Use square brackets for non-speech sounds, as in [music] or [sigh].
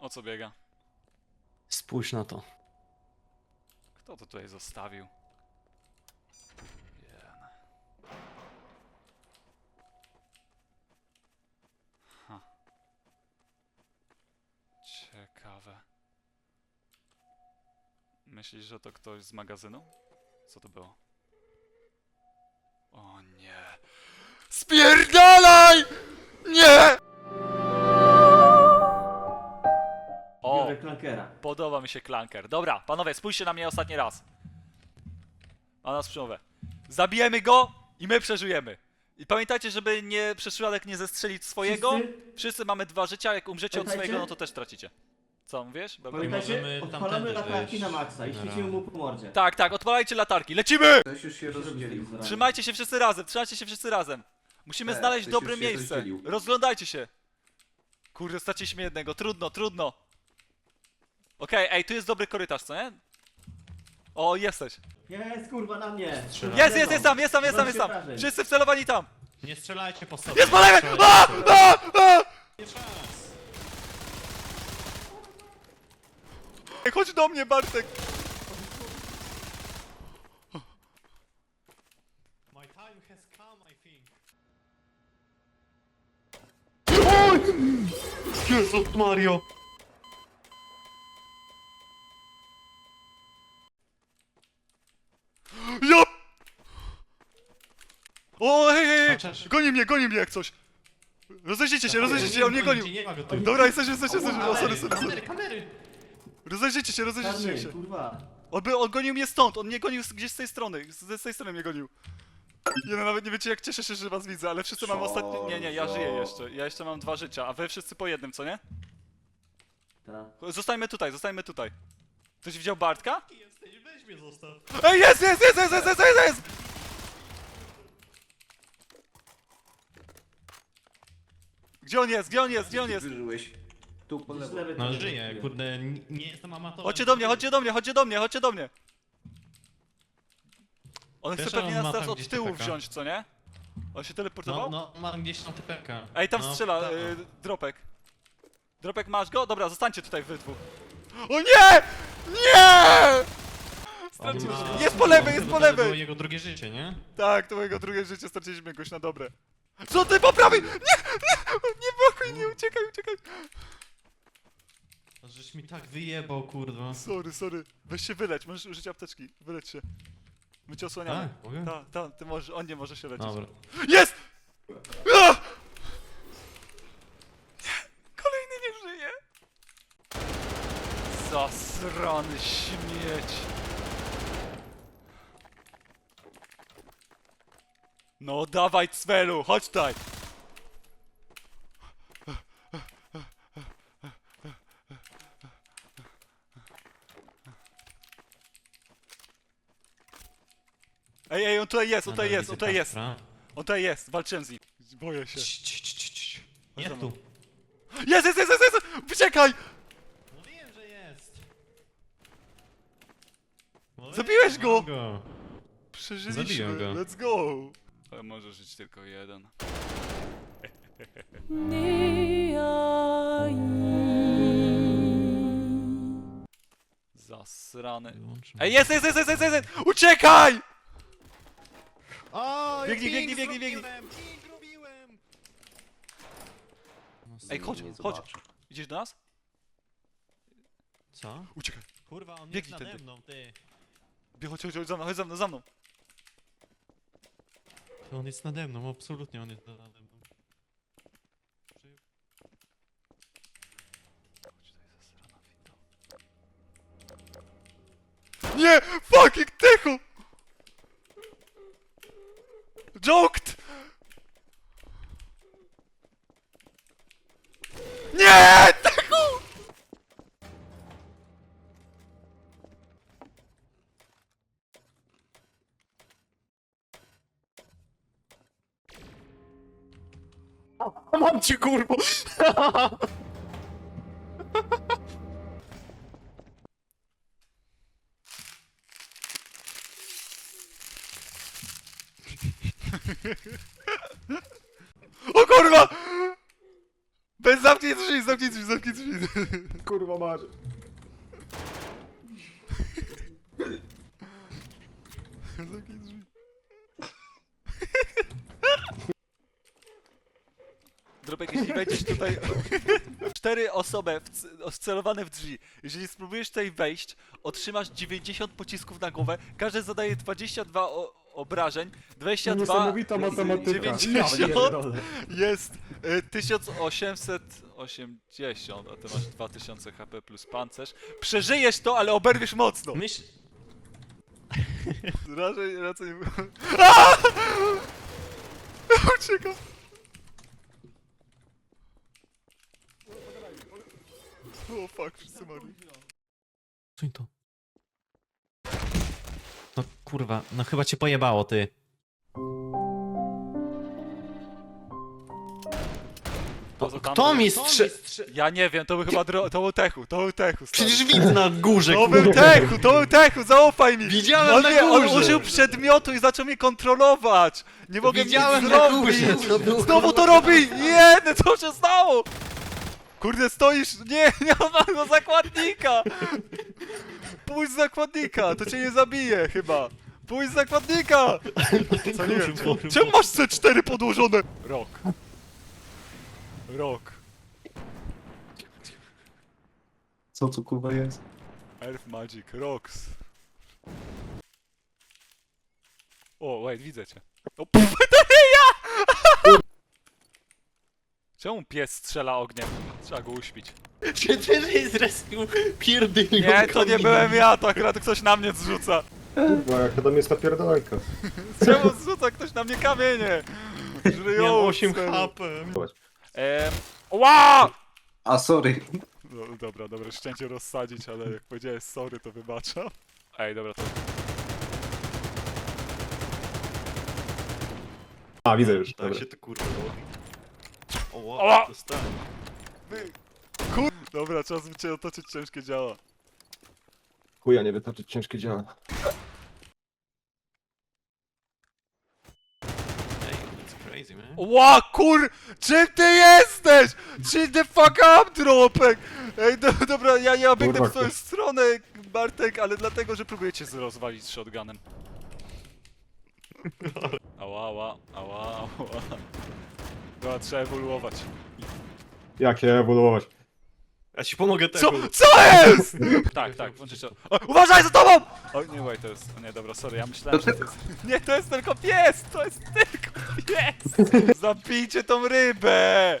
O co biega? Spójrz na to. Kto to tutaj zostawił? Jen. Ha. Ciekawe. Myślisz, że to ktoś z magazynu? Co to było? O nie. Spierdalaj! Nie! Klankera. Podoba mi się klanker. Dobra, panowie, spójrzcie na mnie ostatni raz. A nas przemowę. Zabijemy go i my przeżyjemy. I pamiętajcie, żeby nie przez przypadek nie zestrzelić swojego. Wszyscy? Wszyscy? mamy dwa życia, jak umrzecie od Pamiętajcie? swojego, no to też tracicie. Co mówisz? Pamiętajcie, możemy odpalamy tamtędy latarki wejść. na maksa i Dobra. świecimy mu po mordzie. Tak, tak, odpalajcie latarki. Lecimy! Ktoś już się rozdzielił. Trzymajcie się wszyscy razem, trzymajcie się wszyscy razem. Musimy Tak, znaleźć ktoś dobre już się miejsce. rozdzielił. Rozglądajcie się. Kurde, straciliśmy jednego. Trudno, trudno. Okej, ej, tu jest dobry korytarz, co nie? O, jesteś. Jest kurwa na mnie! Strzelaj. Jest, jest, jest tam, jest tam, jest tam, jest tam. Wszyscy wcelowani tam. Nie strzelajcie po sobie. Jest po lewej! Strzelajcie A! Nie czas. Ej, Chodź do mnie, Bartek. My time has come, I think. Jezu Mario! Ja... O, hej, hej, hej. Chociaż- Goni mnie, goni mnie jak coś. Rozejrzyjcie się, rozejrzyjcie się, on mnie gonił. Nie ma go tu. Dobra, jesteśmy, jesteśmy, jesteśmy. O, sorry, sorry, Kamery, sorry. kamery! Rozejrzyjcie się, rozejrzyjcie Czarny, się. kurwa. On, by, on gonił mnie stąd, on mnie gonił z- gdzieś z tej strony, z, z tej strony mnie gonił. Nie no, nawet nie wiecie jak cieszę się, że was widzę, ale wszyscy mamy ostatnie... Nie, nie, ja żyję jeszcze. Ja jeszcze mam dwa życia, a wy wszyscy po jednym, co nie? Ta. Zostańmy tutaj, zostańmy tutaj. Ktoś widział Bartka? Jesteś, weź mnie zostaw. Ej, jest, jest, jest, jest, jest, jest, jest, jest! Gdzie on jest, gdzie on jest, gdzie on jest? Wyżyłeś. Tu po lewo. lewej No żyję, kurde, n- nie jestem amatorem. Chodźcie do mnie, chodźcie do mnie, chodźcie do mnie, chodźcie do mnie. On chce Wiesz, pewnie on nas ma teraz tam od gdzieś tyłu wziąć, co nie? On się teleportował? No, no, mam gdzieś tam typeka. Ej, tam no, strzela, tak. y, Dropek. Dropek, masz go? Dobra, zostańcie tutaj wy dwóch. O nie! Nie! On Straciłem. Jest po lewej, jest to po było lewej! jego drugie życie, nie? Tak, to mojego drugie życie straciliśmy jakoś na dobre. Co ty po prawej? Nie! Nie! Nie blokuj, nie uciekaj, uciekaj! To Żeś mi tak wyjebał, kurwa. Sorry, sorry. Weź się wyleć, możesz użyć apteczki. Wyleć się. My cię osłaniamy. Tak, mogę? Tak, tak, ty możesz, on nie może się leczyć. Dobra. Jest! A! Kolejny nie żyje. Zasrany śmieć. No dawaj Cwelu, chodź tutaj. Ej, ej, on tutaj jest, on tutaj jest, on tutaj jest. On tutaj jest, walczyłem z nim. Boję się. Cii, cii, cii, cii. Chodź Jest za mną. tu. Jest, jest, jest, jest, jest! Uciekaj! No wiem, że jest. Zabiłeś go! mam. Przeżyliśmy, Zabiłem go. let's go! Ale może żyć tylko jeden. Zasrany. Wyłączmy. Ej, jest, jest, jest, jest, jest, jest! jest! Uciekaj! O, Biegnij, biegnij, biegnij, biegnij. robiłem. Ej, chodź, Nie chodź. zobaczy. Idziesz do nas? Co? Uciekaj. Kurwa, on Biegnij jest nade tędy. mną, ty. Bie, chodź, chodź, chodź za mną, chodź za mną, za mną. On jest nade mną, absolutnie on jest nade mną. Nie! Fucking techu! Joked! Mam cię kurwo! O kurwa! Bez zam... zamknij drzwi, zamknij drzwi, zamknij drzwi. Kurwa masz. Zamknij drzwi. Drobek, jeśli wejdziesz tutaj... Cztery osoby wc- wcelowane w drzwi. Jeżeli spróbujesz tutaj wejść, otrzymasz 90 pocisków na głowę. Każdy zadaje 22 o- obrażeń. 22 Niesamowita matematyka. 90 pierdolę. jest y, 1880, a ty masz 2000 HP plus pancerz. Przeżyjesz to, ale oberwiesz mocno. Myśl... Raczej, raczej! [laughs] [laughs] Uciekam. O fuck, wszyscy marli. Słuchaj to. No kurwa, no chyba cię pojebało, ty. To, tam Kto mi strze... Ja nie wiem, to był chyba dro... to był Techu, to był Techu, stary. Przecież widzę na górze, To był kurwa. Techu, to był Techu, zaufaj mi! Widziałem on na nie, on górze. użył przedmiotu i zaczął mnie kontrolować! Nie mogę Widziałem na zrobić! górze. To było, Znowu to robi! Nie, no co się stało? Kurde, stoisz... Nie, [laughs] nie ma do zakładnika! Pójdź z zakładnika, to cię nie zabije chyba! Pójdź z zakładnika! Co nie wiem, czemu masz C4 podłożone? Rok. Rok. Co tu kurwa jest? Elf Magic, Rocks. O, wait, widzę cię. O, [laughs] pff, to nie ja! Czemu pies strzela ogniem? Trzeba go uśpić. Czy ty żeś zrespił pierdylią Nie, to nie byłem ja, to akurat ktoś na mnie zrzuca. Kurwa, jaka tam jest napierdalanka. [laughs] Czemu zrzuca ktoś na mnie kamienie? Żyją Miałem 8 HP. Ehm, ła! A sorry. No, dobra, cię rozsadzić, ale jak powiedziałeś sorry, to wybaczam. Ej, dobra, to... A, widzę już. Tak Dobra. się to kurwa robi. O, Oła! wow, dostałem. Kur... Dobra, czas cię otoczyć ciężkie działa. Chuja, nie wytoczyć ciężkie działa. Ej, that's crazy, man. Ła, kur... Czym ty jesteś? Chill the fuck up, Dropek! Ej, do, dobra, ja nie obiegnę Kurwa, w twoją ktoś- stronę, Bartek, ale dlatego, że próbuję cię rozwalić z shotgunem. [laughs] Ała, ała, ała, ała. Dobra, trzeba ewoluować. Jak się ewoluować? Ja ci pomogę Co? tego. Co jest? [laughs] tak, tak, włączyć to. O, uważaj za tobą! O, nie, wait, to jest... O nie, dobra, sorry, ja myślałem, że to jest... [laughs] Nie, to jest tylko pies! To jest tylko pies! [laughs] Zabijcie tą rybę!